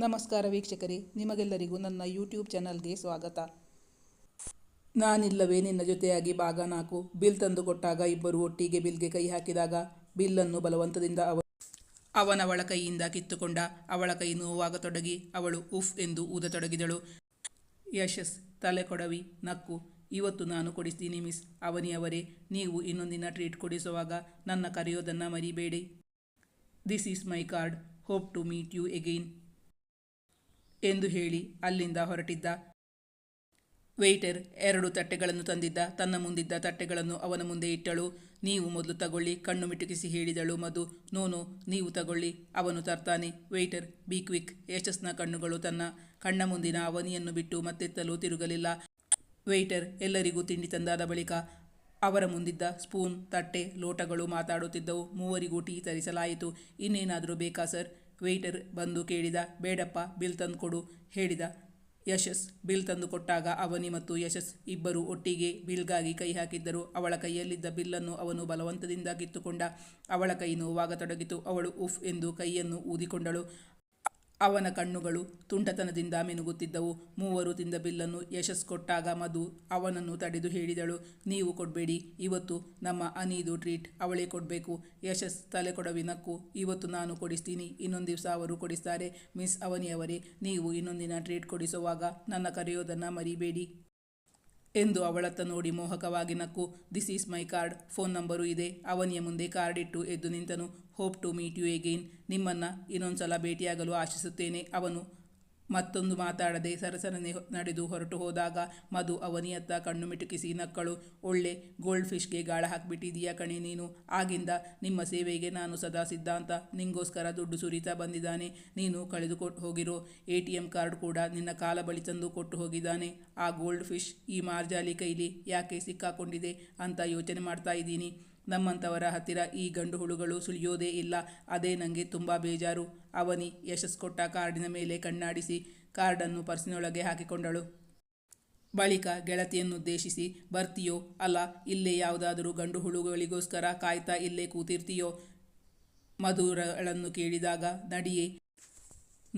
ನಮಸ್ಕಾರ ವೀಕ್ಷಕರೇ, ನಿಮಗೆಲ್ಲರಿಗೂ ನನ್ನ ಯೂಟ್ಯೂಬ್ ಚಾನಲ್ಗೆ ಸ್ವಾಗತ. ನಾನಿಲ್ಲವೇ ನಿನ್ನ ಜೊತೆಯಾಗಿ ಭಾಗ ನಾಲ್ಕು. ಬಿಲ್ ತಂದು ಕೊಟ್ಟಾಗ ಇಬ್ಬರು ಒಟ್ಟಿಗೆ ಬಿಲ್ಗೆ ಕೈ ಹಾಕಿದಾಗ ಬಿಲ್ಲನ್ನು ಬಲವಂತದಿಂದ ಅವ ಅವನವಳ ಕೈಯಿಂದ ಕಿತ್ತುಕೊಂಡ ಅವಳ ಕೈ ನೋವಾಗತೊಡಗಿ ಅವಳು ಉಫ್ ಎಂದು ಊದತೊಡಗಿದಳು. ಯಶಸ್ ತಲೆ ಕೊಡವಿ ನಕ್ಕು. ಇವತ್ತು ನಾನು ಕೊಡಿಸ್ತೀನಿ ಮಿಸ್. ಅವನಿಯವರೇ ನೀವು ಇನ್ನೊಂದಿನ ಟ್ರೀಟ್ ಕೊಡಿಸುವಾಗ ನನ್ನ ಕರೆಯೋದನ್ನು ಮರಿಬೇಡಿ. This is my card hope to meet you again ಎಂದು ಹೇಳಿ ಅಲ್ಲಿಂದ ಹೊರಟಿದ್ದ. ವೆಯ್ಟರ್ ಎರಡು ತಟ್ಟೆಗಳನ್ನು ತಂದಿದ್ದ. ತನ್ನ ಮುಂದಿದ್ದ ತಟ್ಟೆಗಳನ್ನು ಅವನ ಮುಂದೆ ಇಟ್ಟಳು. ನೀವು ಮೊದಲು ತಗೊಳ್ಳಿ, ಕಣ್ಣು ಮಿಟುಕಿಸಿ ಹೇಳಿದಳು ಮಧು. ನೋನು ನೀವು ತಗೊಳ್ಳಿ, ಅವನು ತರ್ತಾನೆ. ವೆಯ್ಟರ್ ಬಿ ಕ್ವಿಕ್, ಯಶಸ್ನ ಕಣ್ಣುಗಳು ತನ್ನ ಕಣ್ಣ ಮುಂದಿನ ಅವನಿಯನ್ನು ಬಿಟ್ಟು ಮತ್ತೆತ್ತಲು ತಿರುಗಲಿಲ್ಲ. ವೆಯ್ಟರ್ ಎಲ್ಲರಿಗೂ ತಿಂಡಿ ತಂದಾದ ಬಳಿಕ ಅವರ ಮುಂದಿದ್ದ ಸ್ಪೂನ್, ತಟ್ಟೆ, ಲೋಟಗಳು ಮಾತಾಡುತ್ತಿದ್ದವು. ಮೂವರಿಗೂ ಟೀ ತರಿಸಲಾಯಿತು. ಇನ್ನೇನಾದರೂ ಬೇಕಾ ಸರ್? ವೇಟರ್ ಬಂದು ಕೇಳಿದ, ಬೇಡಪ್ಪ, ಬಿಲ್ ತಂದುಕೊಡು, ಹೇಳಿದ. ಯಶಸ್ ಬಿಲ್ ತಂದು ಕೊಟ್ಟಾಗ ಅವನಿ ಮತ್ತು ಯಶಸ್ ಇಬ್ಬರು ಒಟ್ಟಿಗೆ ಬಿಲ್ಗಾಗಿ ಕೈ ಹಾಕಿದ್ದರು. ಅವಳ ಕೈಯಲ್ಲಿದ್ದ ಬಿಲ್ಲನ್ನು ಅವನು ಬಲವಂತದಿಂದ ಕಿತ್ತುಕೊಂಡ. ಅವಳ ಕೈ ನೋವಾಗತೊಡಗಿತು. ಅವಳು ಉಫ್ ಎಂದು ಕೈಯನ್ನು ಊದಿಕೊಂಡಳು. ಅವನ ಕಣ್ಣುಗಳು ತುಂಟತನದಿಂದ ಮಿನುಗುತ್ತಿದ್ದವು. ಮೂವರು ತಿಂದ ಬಿಲ್ಲನ್ನು ಯಶಸ್ ಕೊಟ್ಟಾಗ ಮಧು ಅವನನ್ನು ತಡೆದು ಹೇಳಿದಳು, ನೀವು ಕೊಡಬೇಡಿ, ಇವತ್ತು ನಮ್ಮ ಅನೀದು ಟ್ರೀಟ್ ಅವಳೇ ಕೊಡಬೇಕು. ಯಶಸ್ ತಲೆ ಕೊಡವಿ ನಕ್ಕು ಇವತ್ತು ನಾನು ಕೊಡಿಸ್ತೀನಿ, ಇನ್ನೊಂದು ದಿವಸ ಅವರು ಕೊಡಿಸ್ತಾರೆ. ಮಿಸ್ ಅವನಿಯವರೇ, ನೀವು ಇನ್ನೊಂದಿನ ಟ್ರೀಟ್ ಕೊಡಿಸುವಾಗ ನನ್ನ ಕರೆಯೋದನ್ನು ಮರಿಬೇಡಿ. ಎಂದು ಅವಳತ್ತ ನೋಡಿ ಮೋಹಕವಾಗಿ ನಕ್ಕು this is my card phone number ಇದೆ. ಅವನಿಯ ಮುಂದೆ ಕಾರ್ಡ್ ಇಟ್ಟು ಎದ್ದು ನಿಂತನು. Hope to meet you again ನಿಮ್ಮನ್ನು ಇನ್ನೊಂದು ಸಲ ಭೇಟಿಯಾಗಲು ಆಶಿಸುತ್ತೇನೆ. ಅವನು ಮತ್ತೊಂದು ಮಾತಾಡದೆ ಸರಸರನೆ ನಡೆದು ಹೊರಟು ಹೋದಾಗ ಮಧು ಅವನಿಯತ್ತ ಕಣ್ಣು ಮಿಟುಕಿಸಿ ನಕ್ಕಳು, ಒಳ್ಳೆ ಗೋಲ್ಡ್ ಫಿಶ್ಗೆ ಗಾಳ ಹಾಕಿಬಿಟ್ಟಿದೀಯಾ ಕಣೆ ನೀನು. ಆಗಿಂದ ನಿಮ್ಮ ಸೇವೆಗೆ ನಾನು ಸದಾ ಸಿದ್ಧಾಂತ. ನಿಂಗೋಸ್ಕರ ದುಡ್ಡು ಸುರಿತಾ ಬಂದಿದ್ದಾನೆ. ನೀನು ಕಳೆದುಕೊಟ್ಟು ಹೋಗಿರೋ ಎ ಟಿ ಎಂ ಕಾರ್ಡ್ ಕೂಡ ನಿನ್ನ ಕಾಲ ಬಳಿ ತಂದು ಕೊಟ್ಟು ಹೋಗಿದ್ದಾನೆ. ಆ ಗೋಲ್ಡ್ ಫಿಶ್ ಈ ಮಾರ್ಜಾಲಿ ಕೈಲಿ ಯಾಕೆ ಸಿಕ್ಕಾಕೊಂಡಿದೆ? ಅಂತ ಯೋಚನೆ ಮಾಡ್ತಾ ಇದ್ದೀನಿ. ನಮ್ಮಂಥವರ ಹತ್ತಿರ ಈ ಗಂಡು ಹುಳುಗಳು ಸುಳಿಯೋದೇ ಇಲ್ಲ. ಅದೇ ನನಗೆ ತುಂಬ ಬೇಜಾರು. ಅವನಿ ಯಶಸ್ ಕೊಟ್ಟ ಕಾರ್ಡಿನ ಮೇಲೆ ಕಣ್ಣಾಡಿಸಿ ಕಾರ್ಡನ್ನು ಪರ್ಸಿನೊಳಗೆ ಹಾಕಿಕೊಂಡಳು. ಬಳಿಕ ಗೆಳತಿಯನ್ನುದ್ದೇಶಿಸಿ, ಬರ್ತೀಯೋ? ಅಲ್ಲ, ಇಲ್ಲೇ ಯಾವುದಾದರೂ ಗಂಡು ಹುಳುಗಳಿಗೋಸ್ಕರ ಕಾಯ್ತಾ ಇಲ್ಲೇ ಕೂತಿರ್ತೀಯೋ? ಮಧುರಗಳನ್ನು ಕೇಳಿದಾಗ, ನಡಿಯೇ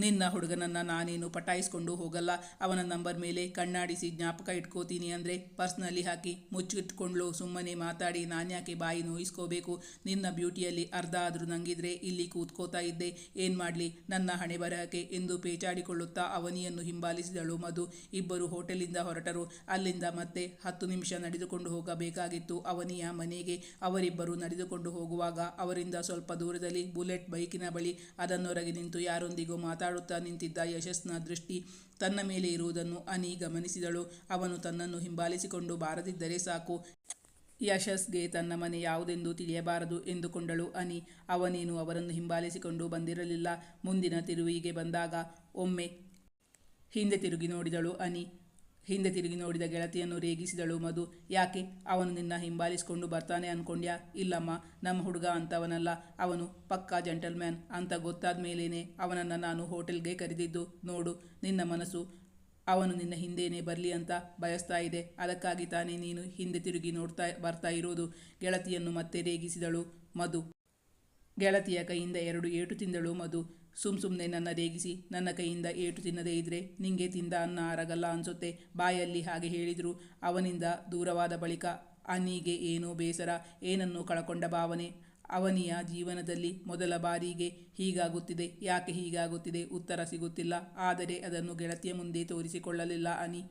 ನಿನ್ನ ಹುಡುಗನನ್ನು ನಾನೇನು ಪಟಾಯಿಸ್ಕೊಂಡು ಹೋಗಲ್ಲ, ಅವನ ನಂಬರ್ ಮೇಲೆ ಕಣ್ಣಾಡಿಸಿ ಜ್ಞಾಪಕ ಇಟ್ಕೋತೀನಿ ಅಂದರೆ ಪರ್ಸ್ನಲ್ಲಿ ಹಾಕಿ ಮುಚ್ಚಿಟ್ಕೊಂಡ್ಲು. ಸುಮ್ಮನೆ ಮಾತಾಡಿ, ನಾನ್ಯಾಕೆ ಬಾಯಿ ನೋಯಿಸ್ಕೋಬೇಕು? ನಿನ್ನ ಬ್ಯೂಟಿಯಲ್ಲಿ ಅರ್ಧ ಆದರೂ ನಂಗಿದ್ರೆ ಇಲ್ಲಿ ಕೂತ್ಕೋತಾ ಇದ್ದೆ. ಏನು ಮಾಡಲಿ? ನನ್ನ ಹಣೆ ಬರಹಕ್ಕೆ ಎಂದು ಪೇಚಾಡಿಕೊಳ್ಳುತ್ತಾ ಅವನಿಯನ್ನು ಹಿಂಬಾಲಿಸಿದಳು ಮಧು. ಇಬ್ಬರು ಹೋಟೆಲಿಂದ ಹೊರಟರು. ಅಲ್ಲಿಂದ ಮತ್ತೆ ಹತ್ತು ನಿಮಿಷ ನಡೆದುಕೊಂಡು ಹೋಗಬೇಕಾಗಿತ್ತು. ಅವನಿಯ ಮನೆಗೆ ಅವರಿಬ್ಬರು ನಡೆದುಕೊಂಡು ಹೋಗುವಾಗ ಅವರಿಂದ ಸ್ವಲ್ಪ ದೂರದಲ್ಲಿ ಬುಲೆಟ್ ಬೈಕಿನ ಬಳಿ ಅದನ್ನೊರಗೆ ನಿಂತು ಯಾರೊಂದಿಗೂ ಮಾತಾಡುತ್ತಾ ನಿಂತಿದ್ದ ಯಶಸ್ನ ದೃಷ್ಟಿ ತನ್ನ ಮೇಲೆ ಇರುವುದನ್ನು ಅನಿ ಗಮನಿಸಿದಳು. ಅವನು ತನ್ನನ್ನು ಹಿಂಬಾಲಿಸಿಕೊಂಡು ಬಾರದಿದ್ದರೆ ಸಾಕು. ಯಶಸ್ಗೆ ತನ್ನ ಮನೆ ಯಾವುದೆಂದು ತಿಳಿಯಬಾರದು ಎಂದುಕೊಂಡಳು ಅನಿ. ಅವನೇನು ಅವರನ್ನು ಹಿಂಬಾಲಿಸಿಕೊಂಡು ಬಂದಿರಲಿಲ್ಲ. ಮುಂದಿನ ತಿರುವಿಗೆ ಬಂದಾಗ ಒಮ್ಮೆ ಹಿಂದೆ ತಿರುಗಿ ನೋಡಿದಳು ಅನಿ. ಹಿಂದೆ ತಿರುಗಿ ನೋಡಿದ ಗೆಳತಿಯನ್ನು ರೇಗಿಸಿದಳು ಮಧು. ಯಾಕೆ? ಅವನು ನಿನ್ನ ಹಿಂಬಾಲಿಸಿಕೊಂಡು ಬರ್ತಾನೆ ಅನ್ಕೊಂಡ್ಯಾ? ಇಲ್ಲಮ್ಮ, ನಮ್ಮ ಹುಡುಗ ಅಂತವನಲ್ಲ. ಅವನು ಪಕ್ಕಾ ಜೆಂಟಲ್ಮ್ಯಾನ್ ಅಂತ ಗೊತ್ತಾದ ಮೇಲೇನೆ ಅವನನ್ನು ನಾನು ಹೋಟೆಲ್ಗೆ ಕರೆದಿದ್ದು. ನೋಡು, ನಿನ್ನ ಮನಸ್ಸು ಅವನು ನಿನ್ನ ಹಿಂದೇನೆ ಬರಲಿ ಅಂತ ಬಯಸ್ತಾ ಇದೆ. ಅದಕ್ಕಾಗಿ ತಾನೇ ನೀನು ಹಿಂದೆ ತಿರುಗಿ ನೋಡ್ತಾ ಬರ್ತಾ ಇರೋದು ಗೆಳತಿಯನ್ನು ಮತ್ತೆ ರೇಗಿಸಿದಳು ಮಧು. ಗೆಳತಿಯ ಕೈಯಿಂದ ಎರಡು ಏಟು ತಿಂದಳು ಮಧು. ಸುಮ್ ಸುಮ್ಮನೆ ನನ್ನ ರೇಗಿಸಿ, ನನ್ನ ಕೈಯಿಂದ ಏಟು ತಿನ್ನದೇ ಇದ್ರೆ ನಿಂಗೆ ತಿಂದ ಅನ್ನ ಅರಗಲ್ಲ ಅನ್ಸುತ್ತೆ. ಬಾಯಲ್ಲಿ ಹಾಗೆ ಹೇಳಿದ್ರು. ಅವನಿಂದ ದೂರವಾದ ಬಳಿಕ, ಅನಿಗೆ ಏನೋ ಬೇಸರ, ಏನನ್ನು ಕಳಕೊಂಡ ಭಾವನೆ. ಅವನಿಯ ಜೀವನದಲ್ಲಿ ಮೊದಲ ಬಾರಿಗೆ ಹೀಗಾಗುತ್ತಿದೆ. ಯಾಕೆ ಹೀಗಾಗುತ್ತಿದೆ? ಉತ್ತರ ಸಿಗುತ್ತಿಲ್ಲ. ಆದರೆ ಅದನ್ನು ಗೆಳತಿಯ ಮುಂದೆ ತೋರಿಸಿಕೊಳ್ಳಲಿಲ್ಲ ಅನಿ.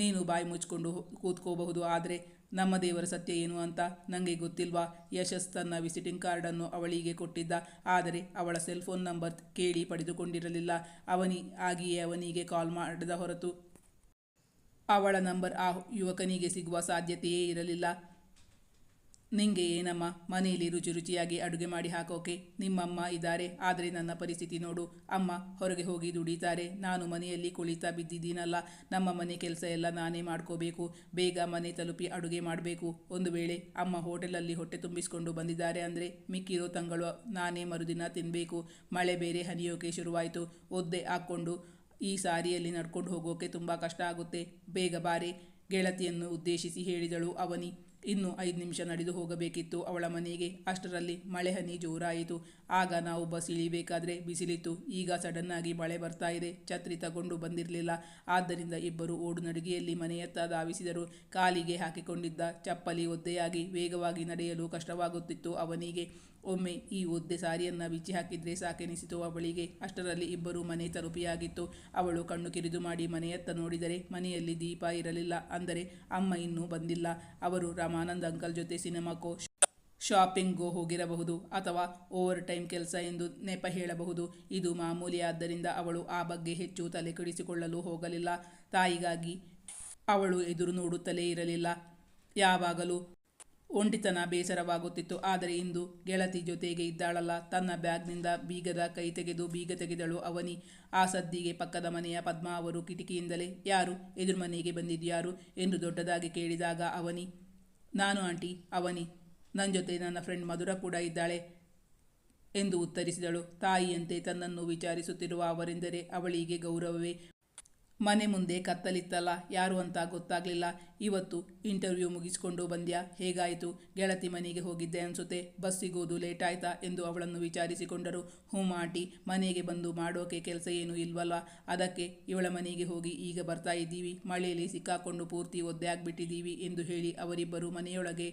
ನೀನು ಬಾಯಿ ಮುಚ್ಕೊಂಡು ಕೂತ್ಕೋಬಹುದು, ಆದರೆ ನಮ್ಮ ದೇವರ ಸತ್ಯ ಏನು ಅಂತ ನನಗೆ ಗೊತ್ತಿಲ್ವಾ? ಯಶಸ್ ತನ್ನ ವಿಸಿಟಿಂಗ್ ಕಾರ್ಡನ್ನು ಅವಳಿಗೆ ಕೊಟ್ಟಿದ್ದ, ಆದರೆ ಅವಳ ಸೆಲ್ ಫೋನ್ ನಂಬರ್ ಕೇಳಿ ಪಡೆದುಕೊಂಡಿರಲಿಲ್ಲ. ಅವನಿ ಆಗಿಯೇ ಅವನಿಗೆ ಕಾಲ್ ಮಾಡಿದ ಹೊರತು ಅವಳ ನಂಬರ್ ಆ ಯುವಕನಿಗೆ ಸಿಗುವ ಸಾಧ್ಯತೆಯೇ ಇರಲಿಲ್ಲ. ನಿಂಗೆ ಏನಮ್ಮ? ಮನೆಯಲ್ಲಿ ರುಚಿ ರುಚಿಯಾಗಿ ಅಡುಗೆ ಮಾಡಿ ಹಾಕೋಕೆ ನಿಮ್ಮಮ್ಮ ಇದ್ದಾರೆ. ಆದರೆ ನನ್ನ ಪರಿಸ್ಥಿತಿ ನೋಡು. ಅಮ್ಮ ಹೊರಗೆ ಹೋಗಿ ದುಡಿತಾರೆ. ನಾನು ಮನೆಯಲ್ಲಿ ಕುಳಿತಾ ಬಿದ್ದಿದ್ದೀನಲ್ಲ. ನಮ್ಮ ಮನೆ ಕೆಲಸ ಎಲ್ಲ ನಾನೇ ಮಾಡ್ಕೋಬೇಕು. ಬೇಗ ಮನೆ ತಲುಪಿ ಅಡುಗೆ ಮಾಡಬೇಕು. ಒಂದು ವೇಳೆ ಅಮ್ಮ ಹೋಟೆಲಲ್ಲಿ ಹೊಟ್ಟೆ ತುಂಬಿಸಿಕೊಂಡು ಬಂದಿದ್ದಾರೆ ಅಂದರೆ ಮಿಕ್ಕಿರೋ ತಂಗಳು ನಾನೇ ಮರುದಿನ ತಿನ್ನಬೇಕು ಮಳೆ ಬೇರೆ ಹನಿಯೋಕೆ ಶುರುವಾಯಿತು. ಒದ್ದೆ ಹಾಕ್ಕೊಂಡು ಈ ಸಾರಿಯಲ್ಲಿ ನಡ್ಕೊಂಡು ಹೋಗೋಕೆ ತುಂಬ ಕಷ್ಟ ಆಗುತ್ತೆ. ಬೇಗ ಬಾರೆ. ಗೆಳತಿಯನ್ನು ಉದ್ದೇಶಿಸಿ ಹೇಳಿದಳು ಅವನಿ. ಇನ್ನು ಐದು ನಿಮಿಷ ನಡೆದು ಹೋಗಬೇಕಿತ್ತು. ಅವಳ ಮನೆಗೆ ಅಷ್ಟರಲ್ಲಿ ಮಳೆ ಹನಿ ಜೋರಾಯಿತು. ಆಗ ನಾವು ಬಸ್ ಇಳಿಬೇಕಾದ್ರೆ ಬಿಸಿಲಿತ್ತು. ಈಗ ಸಡನ್ ಆಗಿ ಮಳೆ ಬರ್ತಾ ಇದೆ. ಛತ್ರಿ ತಗೊಂಡು ಬಂದಿರಲಿಲ್ಲ. ಆದ್ದರಿಂದ ಇಬ್ಬರು ಓಡು ನಡಿಗೆಯಲ್ಲಿ ಮನೆಯತ್ತ ಧಾವಿಸಿದರು. ಕಾಲಿಗೆ ಹಾಕಿಕೊಂಡಿದ್ದ ಚಪ್ಪಲಿ ಒದ್ದೆಯಾಗಿ ವೇಗವಾಗಿ ನಡೆಯಲು ಕಷ್ಟವಾಗುತ್ತಿತ್ತು ಅವನಿಗೆ. ಒಮ್ಮೆ ಈ ಒದ್ದೆ ಸಾರಿಯನ್ನ ಬಿಚ್ಚಿ ಹಾಕಿದ್ರೆ ಸಾಕೆನಿಸಿತು ಅವಳಿಗೆ. ಅಷ್ಟರಲ್ಲಿ ಇಬ್ಬರು ಮನೆ ತಲುಪಿಯಾಗಿತ್ತು. ಅವಳು ಕಣ್ಣು ಕಿರಿದು ಮಾಡಿ ಮನೆಯತ್ತ ನೋಡಿದರೆ ಮನೆಯಲ್ಲಿ ದೀಪ ಇರಲಿಲ್ಲ. ಅಂದರೆ ಅಮ್ಮ ಇನ್ನೂ ಬಂದಿಲ್ಲ. ಅವರು ರಾಮಾನಂದ್ ಅಂಕಲ್ ಜೊತೆ ಸಿನಿಮಾಕ್ಕೋ ಶಾಪಿಂಗ್ಗೋ ಹೋಗಿರಬಹುದು ಅಥವಾ ಓವರ್ ಟೈಮ್ ಕೆಲಸ ಎಂದು ನೆಪ ಹೇಳಬಹುದು. ಇದು ಮಾಮೂಲಿಯಾದ್ದರಿಂದ ಅವಳು ಆ ಬಗ್ಗೆ ಹೆಚ್ಚು ತಲೆ ಕೆಡಿಸಿಕೊಳ್ಳಲು ಹೋಗಲಿಲ್ಲ. ತಾಯಿಗಾಗಿ ಅವಳು ಎದುರು ನೋಡುತ್ತಲೇ ಇರಲಿಲ್ಲ. ಯಾವಾಗಲೂ ಒಂಟಿತನ ಬೇಸರವಾಗುತ್ತಿತ್ತು. ಆದರೆ ಇಂದು ಗೆಳತಿ ಜೊತೆಗೆ ಇದ್ದಾಳಲ್ಲ. ತನ್ನ ಬ್ಯಾಗ್ನಿಂದ ಬೀಗದ ಕೈ ತೆಗೆದು ಬೀಗ ತೆಗೆದಳು ಅವನಿ. ಆ ಸದ್ದಿಗೆ ಪಕ್ಕದ ಮನೆಯ ಪದ್ಮಾ ಅವರು ಕಿಟಕಿಯಿಂದಲೇ, ಯಾರು? ಎದುರು ಮನೆಗೆ ಬಂದಿದ್ಯಾರು? ಎಂದು ದೊಡ್ಡದಾಗಿ ಕೇಳಿದಾಗ ಅವನಿ ನಾನು ಆಂಟಿ, ಅವನಿ. ನನ್ನ ಜೊತೆ ನನ್ನ ಫ್ರೆಂಡ್ ಮಧುರ ಕೂಡ ಇದ್ದಾಳೆ ಎಂದು ಉತ್ತರಿಸಿದಳು. ತಾಯಿಯಂತೆ ತನ್ನನ್ನು ವಿಚಾರಿಸುತ್ತಿರುವ ಅವರೆಂದರೆ ಅವಳಿಗೆ ಗೌರವವೇ ಮನೆ ಮುಂದೆ ಕತ್ತಲಿತ್ತಲ್ಲ, ಯಾರು ಅಂತ ಗೊತ್ತಾಗಲಿಲ್ಲ. ಇವತ್ತು ಇಂಟರ್ವ್ಯೂ ಮುಗಿಸಿಕೊಂಡು ಬಂದ್ಯಾ? ಹೇಗಾಯಿತು? ಗೆಳತಿ ಮನೆಗೆ ಹೋಗಿದ್ದೆ ಅನಿಸುತ್ತೆ. ಬಸ್ ಸಿಗೋದು ಲೇಟ್ ಆಯ್ತಾ ಎಂದು ಅವಳನ್ನು ವಿಚಾರಿಸಿಕೊಂಡರು. ಹ್ಞೂ ಆಂಟಿ ಮನೆಗೆ ಬಂದು ಮಾಡೋಕೆ ಕೆಲಸ ಏನೂ ಇಲ್ವಲ್ಲ. ಅದಕ್ಕೆ ಇವಳ ಮನೆಗೆ ಹೋಗಿ ಈಗ ಬರ್ತಾ ಇದ್ದೀವಿ. ಮಳೆಯಲ್ಲಿ ಸಿಕ್ಕಾಕೊಂಡು ಪೂರ್ತಿ ಒದ್ದೆ ಆಗಿಬಿಟ್ಟಿದ್ದೀವಿ ಎಂದು ಹೇಳಿ ಅವರಿಬ್ಬರು ಮನೆಯೊಳಗೆ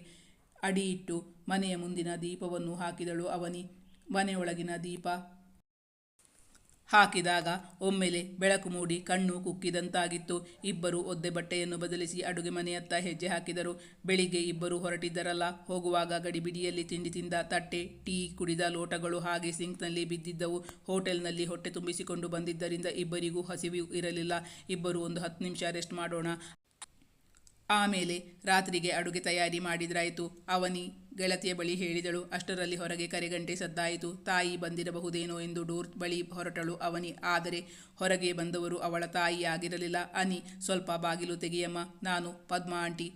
ಅಡಿಯಿಟ್ಟು ಮನೆಯ ಮುಂದಿನ ದೀಪವನ್ನು ಹಾಕಿದಳು ಅವನಿ. ಮನೆಯೊಳಗಿನ ದೀಪ ಹಾಕಿದಾಗ ಒಮ್ಮೆಲೆ ಬೆಳಕು ಮೂಡಿ ಕಣ್ಣು ಕುಕ್ಕಿದಂತಾಗಿತ್ತು. ಇಬ್ಬರು ಒದ್ದೆ ಬಟ್ಟೆಯನ್ನು ಬದಲಿಸಿ ಅಡುಗೆ ಮನೆಯತ್ತ ಹೆಜ್ಜೆ ಹಾಕಿದರು. ಬೆಳಿಗ್ಗೆ ಇಬ್ಬರು ಹೊರಟಿದ್ದರಲ್ಲ. ಹೋಗುವಾಗ ಗಡಿಬಿಡಿಯಲ್ಲಿ ತಿಂಡಿ ತಿಂದ ತಟ್ಟೆ, ಟೀ, ಕುಡಿದ ಲೋಟಗಳು ಹಾಗೆ ಸಿಂಕ್ನಲ್ಲಿ ಬಿದ್ದಿದ್ದವು. ಹೋಟೆಲ್ನಲ್ಲಿ ಹೊಟ್ಟೆ ತುಂಬಿಸಿಕೊಂಡು ಬಂದಿದ್ದರಿಂದ ಇಬ್ಬರಿಗೂ ಹಸಿವು ಇರಲಿಲ್ಲ. ಇಬ್ಬರು ಒಂದು ಹತ್ತು ನಿಮಿಷ ರೆಸ್ಟ್ ಮಾಡೋಣ. ಆಮೇಲೆ ರಾತ್ರಿಗೆ ಅಡುಗೆ ತಯಾರಿ ಮಾಡಿದ್ರಾಯಿತು. ಅವನಿ ಗೆಳತಿಯ ಬಳಿ ಹೇಳಿದಳು, ಅಷ್ಟರಲ್ಲಿ ಹೊರಗೆ ಕರೆಗಂಟೆ ಸದ್ದಾಯಿತು. ತಾಯಿ ಬಂದಿರಬಹುದೇನೋ ಎಂದು ಡೋರ್ ಬಳಿ ಹೊರಟಳು ಅವನಿ. ಆದರೆ ಹೊರಗೆ ಬಂದವರು ಅವಳ ತಾಯಿಯಾಗಿರಲಿಲ್ಲ. ಅನಿ, ಸ್ವಲ್ಪ ಬಾಗಿಲು ತೆಗೆಯಮ್ಮ, ನಾನು ಪದ್ಮ ಆಂಟಿ.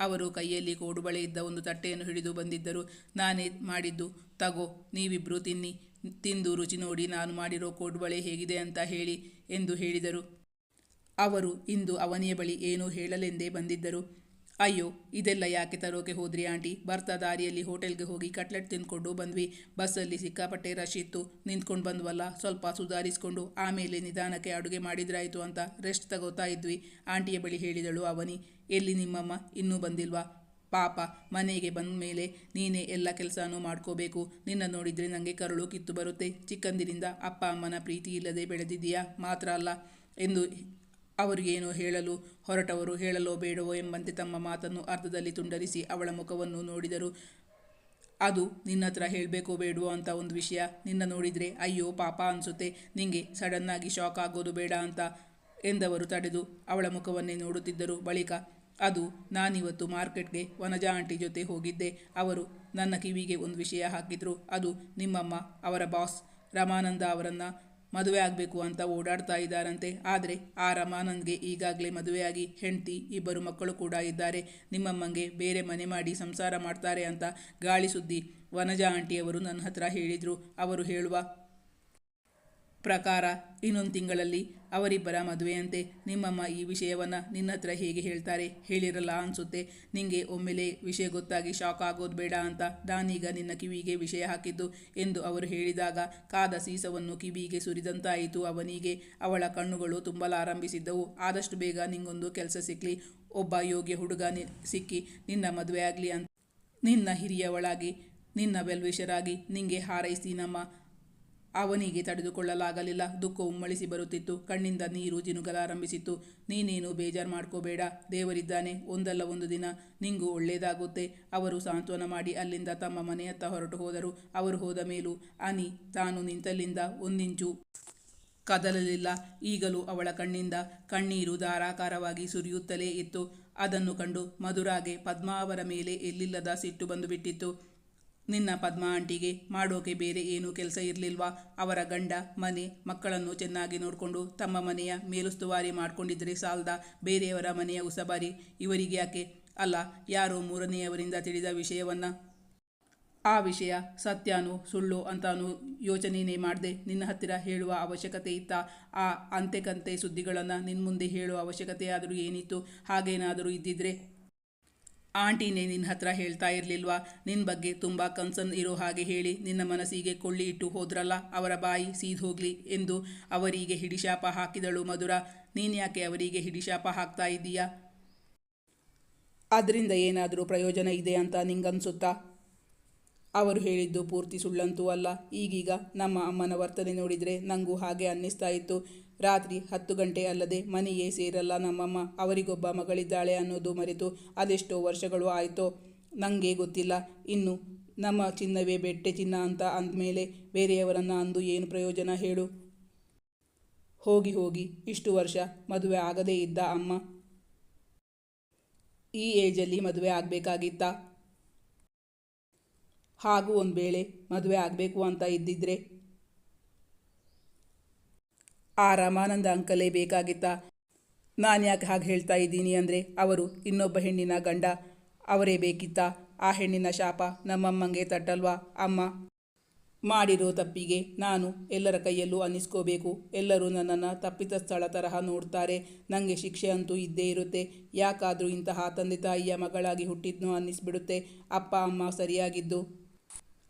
ಅವರು ಕೈಯಲ್ಲಿ ಕೋಡುಬಳೆ ಇದ್ದ ಒಂದು ತಟ್ಟೆಯನ್ನು ಹಿಡಿದು ಬಂದಿದ್ದರು. ನಾನೇ ಮಾಡಿದ್ದು. ತಗೋ, ನೀವಿಬ್ರು ತಿನ್ನಿ. ತಿಂದು ರುಚಿ ನೋಡಿ ನಾನು ಮಾಡಿರೋ ಕೋಡುಬಳೆ ಹೇಗಿದೆ ಅಂತ ಹೇಳಿ ಎಂದು ಹೇಳಿದರು. ಅವರು ಇಂದು ಅವನಿಯ ಬಳಿ ಏನೂ ಹೇಳಲೆಂದೇ ಬಂದಿದ್ದರು. ಅಯ್ಯೋ, ಇದೆಲ್ಲ ಯಾಕೆ ತರೋಕೆ ಹೋದ್ರಿ ಆಂಟಿ? ಬರ್ತಾ ದಾರಿಯಲ್ಲಿ ಹೋಟೆಲ್ಗೆ ಹೋಗಿ ಕಟ್ಲೆಟ್ ತಿಂದ್ಕೊಂಡು ಬಂದ್ವಿ. ಬಸ್ಸಲ್ಲಿ ಸಿಕ್ಕಾಪಟ್ಟೆ ರಶ್ ಇತ್ತು. ನಿಂತ್ಕೊಂಡು ಬಂದ್ವಲ್ಲ, ಸ್ವಲ್ಪ ಸುಧಾರಿಸ್ಕೊಂಡು ಆಮೇಲೆ ನಿಧಾನಕ್ಕೆ ಅಡುಗೆ ಮಾಡಿದ್ರಾಯಿತು ಅಂತ ರೆಸ್ಟ್ ತಗೋತಾ ಇದ್ವಿ. ಆಂಟಿಯ ಬಳಿ ಹೇಳಿದಳು ಅವನಿ, ಎಲ್ಲಿ ನಿಮ್ಮಮ್ಮ? ಇನ್ನೂ ಬಂದಿಲ್ವಾ? ಪಾಪ, ಮನೆಗೆ ಬಂದ ಮೇಲೆ ನೀನೇ ಎಲ್ಲ ಕೆಲಸನೂ ಮಾಡ್ಕೋಬೇಕು. ನಿನ್ನ ನೋಡಿದರೆ ನನಗೆ ಕರುಳು ಕಿತ್ತು ಬರುತ್ತೆ. ಚಿಕ್ಕಂದಿನಿಂದ ಅಪ್ಪ ಅಮ್ಮನ ಪ್ರೀತಿ ಇಲ್ಲದೆ ಬೆಳೆದಿದ್ದೀಯಾ? ಮಾತ್ರ ಅಲ್ಲ, ಎಂದು ಅವರಿಗೇನು ಹೇಳಲು, ಹೊರಟವರು ಹೇಳಲೋ ಬೇಡವೋ ಎಂಬಂತೆ ತಮ್ಮ ಮಾತನ್ನು ಅರ್ಧದಲ್ಲಿ ತುಂಡರಿಸಿ ಅವಳ ಮುಖವನ್ನು ನೋಡಿದರು. ಅದು ನಿನ್ನ ಹತ್ರ ಹೇಳಬೇಕೋ ಬೇಡವೋ ಅಂತ ಒಂದು ವಿಷಯ. ನಿನ್ನ ನೋಡಿದರೆ, ಅಯ್ಯೋ, ಪಾಪ ಅನಿಸುತ್ತೆ. ನಿಂಗೆ ಸಡನ್ನಾಗಿ ಶಾಕ್ ಆಗೋದು ಬೇಡ ಅಂತ ಎಂದವರು ತಡೆದು ಅವಳ ಮುಖವನ್ನೇ ನೋಡುತ್ತಿದ್ದರು. ಬಳಿಕ, ಅದು ನಾನಿವತ್ತು ಮಾರ್ಕೆಟ್ಗೆ ವನಜಾ ಆಂಟಿ ಜೊತೆ ಹೋಗಿದ್ದೆ. ಅವರು ನನ್ನ ಕಿವಿಗೆ ಒಂದು ವಿಷಯ ಹಾಕಿದರು. ಅದು ನಿಮ್ಮಮ್ಮ, ಅವರ ಬಾಸ್ ರಮಾನಂದ ಅವರನ್ನು ಮದುವೆ ಆಗಬೇಕು ಅಂತ ಓಡಾಡ್ತಾ ಇದ್ದಾರಂತೆ. ಆದರೆ ಆ ರಮಾನಂದ್ಗೆ ಈಗಾಗಲೇ ಮದುವೆಯಾಗಿ ಹೆಂಡತಿ, ಇಬ್ಬರು ಮಕ್ಕಳು ಕೂಡ ಇದ್ದಾರೆ. ನಿಮ್ಮಮ್ಮಂಗೆ ಬೇರೆ ಮನೆ ಮಾಡಿ ಸಂಸಾರ ಮಾಡ್ತಾರೆ ಅಂತ ಗಾಳಿ ಸುದ್ದಿ ವನಜಾ ಆಂಟಿಯವರು ನನ್ನ ಹತ್ರ ಹೇಳಿದರು. ಅವರು ಹೇಳುವ ಪ್ರಕಾರ ಇನ್ನೊಂದು ತಿಂಗಳಲ್ಲಿ ಅವರಿಬ್ಬರ ಮದುವೆಯಂತೆ, ನಿಮ್ಮಮ್ಮ ಈ ವಿಷಯವನ್ನು ನಿನ್ನ ಹತ್ರ ಹೇಗೆ ಹೇಳ್ತಾರೆ? ಹೇಳಿರಲ್ಲ ಅನಿಸುತ್ತೆ. ನಿಂಗೆ ಒಮ್ಮೆಲೆ ವಿಷಯ ಗೊತ್ತಾಗಿ ಶಾಕ್ ಆಗೋದು ಬೇಡ ಅಂತ ನಾನೀಗ ನಿನ್ನ ಕಿವಿಗೆ ವಿಷಯ ಹಾಕಿದ್ದು ಎಂದು ಅವರು ಹೇಳಿದಾಗ ಕಾದ ಸೀಸವನ್ನು ಕಿವಿಗೆ ಸುರಿದಂತಾಯಿತು. ಅವನಿಗೆ ಅವಳ ಕಣ್ಣುಗಳು ತುಂಬಲಾರಂಭಿಸಿದ್ದವು. ಆದಷ್ಟು ಬೇಗ ನಿಂಗೊಂದು ಕೆಲಸ ಸಿಕ್ಕಲಿ ಒಬ್ಬ ಯೋಗ್ಯ ಹುಡುಗ ನಿ, ಸಿಕ್ಕಿ, ನಿನ್ನ ಮದುವೆ ಆಗಲಿ ಅಂತ. ನಿನ್ನ ಹಿರಿಯವಳಾಗಿ, ನಿನ್ನ ವೆಲ್ವಿಷರಾಗಿ ನಿಂಗೆ ಹಾರೈಸಿ ನಮ್ಮ ಅವನಿಗೆ ತಡೆದುಕೊಳ್ಳಲಾಗಲಿಲ್ಲ. ದುಃಖ ಉಮ್ಮಳಿಸಿ ಬರುತ್ತಿತ್ತು. ಕಣ್ಣಿಂದ ನೀರು ಜಿನುಗಲಾರಂಭಿಸಿತ್ತು. ನೀನೇನು ಬೇಜಾರು ಮಾಡ್ಕೋಬೇಡ. ದೇವರಿದ್ದಾನೆ. ಒಂದಲ್ಲ ಒಂದು ದಿನ ನಿಂಗೂ ಒಳ್ಳೆಯದಾಗುತ್ತೆ ಅವರು ಸಾಂತ್ವನ ಮಾಡಿ ಅಲ್ಲಿಂದ ತಮ್ಮ ಮನೆಯತ್ತ ಹೊರಟು ಹೋದರು. ಅವರು ಹೋದ ಮೇಲೂ ಅನಿ ತಾನು ನಿಂತಲ್ಲಿಂದ ಒಂದಿಂಚು ಕದಲಲಿಲ್ಲ. ಈಗಲೂ ಅವಳ ಕಣ್ಣಿಂದ ಕಣ್ಣೀರು ಧಾರಾಕಾರವಾಗಿ ಸುರಿಯುತ್ತಲೇ ಇತ್ತು. ಅದನ್ನು ಕಂಡು ಮಧುರಾಗೆ ಪದ್ಮಾವರ ಮೇಲೆ ಎಲ್ಲಿಲ್ಲದ ಸಿಟ್ಟು ಬಂದುಬಿಟ್ಟಿತ್ತು. ನಿನ್ನ ಪದ್ಮ ಆಂಟಿಗೆ ಮಾಡೋಕೆ ಬೇರೆ ಏನೂ ಕೆಲಸ ಇರಲಿಲ್ವಾ? ಅವರ ಗಂಡ, ಮನೆ, ಮಕ್ಕಳನ್ನು ಚೆನ್ನಾಗಿ ನೋಡಿಕೊಂಡು ತಮ್ಮ ಮನೆಯ ಮೇಲುಸ್ತುವಾರಿ ಮಾಡಿಕೊಂಡಿದ್ರೆ ಸಾಲದ ಬೇರೆಯವರ ಮನೆಯ ಉಸಬಾರಿ. ಇವರಿಗೆ ಯಾಕೆ? ಅಲ್ಲ, ಯಾರೋ ಮೂರನೆಯವರಿಂದ ತಿಳಿದ ವಿಷಯವನ್ನು? ಆ ವಿಷಯ ಸತ್ಯಾನು ಸುಳ್ಳು ಅಂತಾನು ಯೋಚನೆಯೇ ಮಾಡದೆ. ನಿನ್ನ ಹತ್ತಿರ ಹೇಳುವ ಅವಶ್ಯಕತೆ ಇತ್ತ. ಆ ಅಂತೆ ಕಂತೆ ಸುದ್ದಿಗಳನ್ನು ನಿನ್ನ ಮುಂದೆ ಹೇಳುವ ಅವಶ್ಯಕತೆಯಾದರೂ ಏನಿತ್ತು? ಹಾಗೇನಾದರೂ ಇದ್ದಿದ್ರೆ? ಆಂಟಿನೇ ನಿನ್ನ ಹತ್ರ ಹೇಳ್ತಾ ಇರಲಿಲ್ವಾ? ನಿನ್ನ ಬಗ್ಗೆ ತುಂಬ ಕನ್ಸರ್ನ್ ಇರೋ ಹಾಗೆ ಹೇಳಿ ನಿನ್ನ ಮನಸ್ಸಿಗೆ ಕೊಳ್ಳಿ ಇಟ್ಟು ಹೋದ್ರಲ್ಲ? ಅವರ ಬಾಯಿ ಸೀದೋಗ್ಲಿ ಎಂದು ಅವರಿಗೆ ಹಿಡಿಶಾಪ ಹಾಕಿದಳು ಮಧುರ. ನೀನ್ಯಾಕೆ ಅವರಿಗೆ ಹಿಡಿಶಾಪ ಹಾಕ್ತಾ ಇದ್ದೀಯಾ? ಅದರಿಂದ ಏನಾದರೂ ಪ್ರಯೋಜನ ಇದೆ ಅಂತ ನಿಂಗನ್ಸುತ್ತಾ? ಅವರು ಹೇಳಿದ್ದು ಪೂರ್ತಿ ಸುಳ್ಳಂತೂ ಅಲ್ಲ. ಈಗೀಗ ನಮ್ಮ ಅಮ್ಮನ ವರ್ತನೆ ನೋಡಿದರೆ ನನಗೂ ಹಾಗೆ ಅನ್ನಿಸ್ತಾ ಇತ್ತು. ರಾತ್ರಿ ಹತ್ತು ಗಂಟೆ ಅಲ್ಲದೆ ಮನೆಯೇ ಸೇರಲ್ಲ ನಮ್ಮಮ್ಮ. ಅವರಿಗೊಬ್ಬ ಮಗಳಿದ್ದಾಳೆ ಅನ್ನೋದು ಮರೆತು ಅದೆಷ್ಟೋ ವರ್ಷಗಳು ಆಯಿತೋ. ನನಗೆ ಗೊತ್ತಿಲ್ಲ. ಇನ್ನು ನಮ್ಮ ಚಿನ್ನವೇ ಬೆಟ್ಟೆ ಚಿನ್ನ ಅಂತ ಅಂದಮೇಲೆ ಬೇರೆಯವರನ್ನು ಅಂದು ಏನು ಪ್ರಯೋಜನ ಹೇಳು? ಹೋಗಿ ಹೋಗಿ ಇಷ್ಟು ವರ್ಷ ಮದುವೆ ಆಗದೇ ಇದ್ದ ಅಮ್ಮ. ಈ ಏಜಲ್ಲಿ ಮದುವೆ ಆಗಬೇಕಾಗಿತ್ತಾ? ಹಾಗೂ ಒಂದು ವೇಳೆ ಮದುವೆ ಆಗಬೇಕು ಅಂತ ಇದ್ದಿದ್ರೆ. ಆ ರಾಮಾನಂದ ಅಂಕಲೇ ಬೇಕಾಗಿತ್ತಾ? ನಾನು ಯಾಕೆ ಹಾಗೆ ಹೇಳ್ತಾ ಇದ್ದೀನಿ ಅಂದರೆ, ಅವರು ಇನ್ನೊಬ್ಬ ಹೆಣ್ಣಿನ ಗಂಡ, ಅವರೇ ಬೇಕಿತ್ತಾ? ಆ ಹೆಣ್ಣಿನ ಶಾಪ ನಮ್ಮಮ್ಮಂಗೆ ತಟ್ಟಲ್ವಾ, ಅಮ್ಮ? ಮಾಡಿರೋ ತಪ್ಪಿಗೆ ನಾನು ಎಲ್ಲರ ಕೈಯಲ್ಲೂ ಅನ್ನಿಸ್ಕೋಬೇಕು. ಎಲ್ಲರೂ ನನ್ನನ್ನು ತಪ್ಪಿತ ಸ್ಥಳ ತರಹ ನೋಡ್ತಾರೆ. ನನಗೆ ಶಿಕ್ಷೆ ಅಂತೂ ಇದ್ದೇ ಇರುತ್ತೆ. ಯಾಕಾದರೂ ಇಂತಹ ತಂದೆ ತಾಯಿಯ ಮಗಳಾಗಿ ಹುಟ್ಟಿದ್ನೋ ಅನ್ನಿಸ್ಬಿಡುತ್ತೆ. ಅಪ್ಪ, ಅಮ್ಮ ಸರಿಯಾಗಿದ್ದು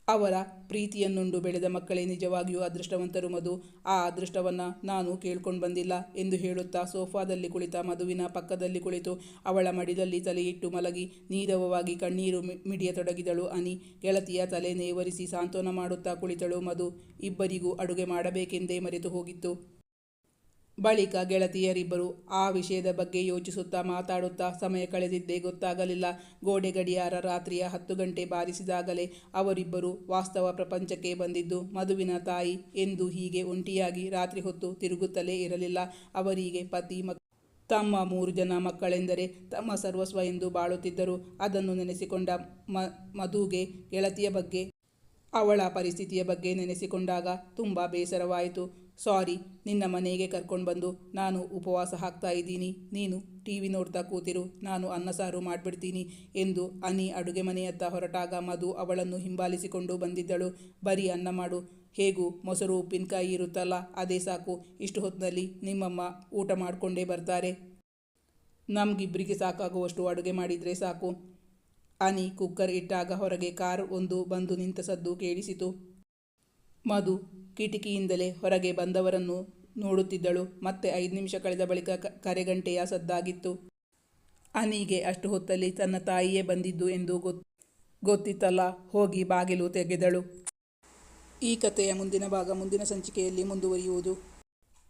ಅವರ ಪ್ರೀತಿಯನ್ನುಂಡು ಬೆಳೆದ ಮಕ್ಕಳೇ ನಿಜವಾಗಿಯೂ ಅದೃಷ್ಟವಂತರು, ಮಧು. ಆ ಅದೃಷ್ಟವನ್ನು ನಾನು ಕೇಳ್ಕೊಂಡು ಬಂದಿಲ್ಲ ಎಂದು ಹೇಳುತ್ತಾ ಸೋಫಾದಲ್ಲಿ ಕುಳಿತ ಮಧುವಿನ ಪಕ್ಕದಲ್ಲಿ ಕುಳಿತು ಅವಳ ಮಡಿದಲ್ಲಿ ತಲೆಯಿಟ್ಟು ಮಲಗಿ ನೀರವವಾಗಿ ಕಣ್ಣೀರು ಮಿಡಿಯತೊಡಗಿದಳು ಅನಿ. ಗೆಳತಿಯ ತಲೆ ನೇವರಿಸಿ ಸಾಂತ್ವನ ಮಾಡುತ್ತಾ ಕುಳಿತಳು ಮಧು. ಇಬ್ಬರಿಗೂ ಅಡುಗೆ ಮಾಡಬೇಕೆಂದೇ ಮರೆತು ಹೋಗಿತ್ತು. ಬಳಿಕ ಗೆಳತಿಯರಿಬ್ಬರು ಆ ವಿಷಯದ ಬಗ್ಗೆ ಯೋಚಿಸುತ್ತಾ ಮಾತಾಡುತ್ತಾ ಸಮಯ ಕಳೆದಿದ್ದೇ ಗೊತ್ತಾಗಲಿಲ್ಲ. ಗೋಡೆ ಗಡಿಯಾರ ರಾತ್ರಿಯ ಹತ್ತು ಗಂಟೆ ಬಾರಿಸಿದಾಗಲೇ ಅವರಿಬ್ಬರು ವಾಸ್ತವ ಪ್ರಪಂಚಕ್ಕೆ ಬಂದಿದ್ದು ಮಧುವಿನ ತಾಯಿ ಎಂದು ಹೀಗೆ ಒಂಟಿಯಾಗಿ ರಾತ್ರಿ ಹೊತ್ತು ತಿರುಗುತ್ತಲೇ ಇರಲಿಲ್ಲ. ಅವರಿಗೆ ಪತಿ ಮಕ್ ತಮ್ಮ ಮೂರು ಜನ ಮಕ್ಕಳೆಂದರೆ ತಮ್ಮ ಸರ್ವಸ್ವ ಎಂದು ಬಾಳುತ್ತಿದ್ದರು. ಅದನ್ನು ನೆನೆಸಿಕೊಂಡ ಮ, ಮಧುಗೆ ಗೆಳತಿಯ ಬಗ್ಗೆ, ಅವಳ ಪರಿಸ್ಥಿತಿಯ ಬಗ್ಗೆ ನೆನೆಸಿಕೊಂಡಾಗ ತುಂಬ ಬೇಸರವಾಯಿತು. ಸಾರಿ, ನಿನ್ನ ಮನೆಗೆ ಕರ್ಕೊಂಡು ಬಂದು ನಾನು ಉಪವಾಸ ಹಾಕ್ತಾ ಇದ್ದೀನಿ. ನೀನು ಟಿ ವಿ ನೋಡ್ತಾ ಕೂತಿರು, ನಾನು ಅನ್ನ ಸಾರು ಮಾಡಿಬಿಡ್ತೀನಿ ಎಂದು ಅನಿ ಅಡುಗೆ ಮನೆಯತ್ತ ಹೊರಟಾಗ ಮಧು ಅವಳನ್ನು ಹಿಂಬಾಲಿಸಿಕೊಂಡು ಬಂದಿದ್ದಳು. ಬರೀ ಅನ್ನ ಮಾಡು. ಹೇಗೂ, ಮೊಸರು, ಉಪ್ಪಿನಕಾಯಿ ಇರುತ್ತಲ್ಲ, ಅದೇ ಸಾಕು. ಇಷ್ಟು ಹೊತ್ತಿನಲ್ಲಿ ನಿಮ್ಮಮ್ಮ ಊಟ ಮಾಡಿಕೊಂಡೇ ಬರ್ತಾರೆ. ನಮಗಿಬ್ಬರಿಗೆ ಸಾಕಾಗುವಷ್ಟು ಅಡುಗೆ ಮಾಡಿದರೆ ಸಾಕು. ಅನಿ ಕುಕ್ಕರ್ ಇಟ್ಟಾಗ ಹೊರಗೆ ಕಾರ್ ಒಂದು ಬಂದು ನಿಂತ ಸದ್ದು ಕೇಳಿಸಿತು. ಮಧು ಕಿಟಕಿಯಿಂದಲೇ ಹೊರಗೆ ಬಂದವರನ್ನು ನೋಡುತ್ತಿದ್ದಳು. ಮತ್ತೆ ಐದು ನಿಮಿಷ ಕಳೆದ ಬಳಿಕ ಕರೆಗಂಟೆಯ ಸದ್ದಾಗಿತ್ತು. ಅನಿಗೆ ಅಷ್ಟು ಹೊತ್ತಲ್ಲಿ ತನ್ನ ತಾಯಿಯೇ ಬಂದಿದ್ದು ಎಂದು ಗೊತ್, ಗೊತ್ತಿತ್ತಲ್ಲ. ಹೋಗಿ ಬಾಗಿಲು ತೆಗೆದಳು. ಈ ಕಥೆಯ ಮುಂದಿನ ಭಾಗ ಮುಂದಿನ ಸಂಚಿಕೆಯಲ್ಲಿ ಮುಂದುವರಿಯುವುದು.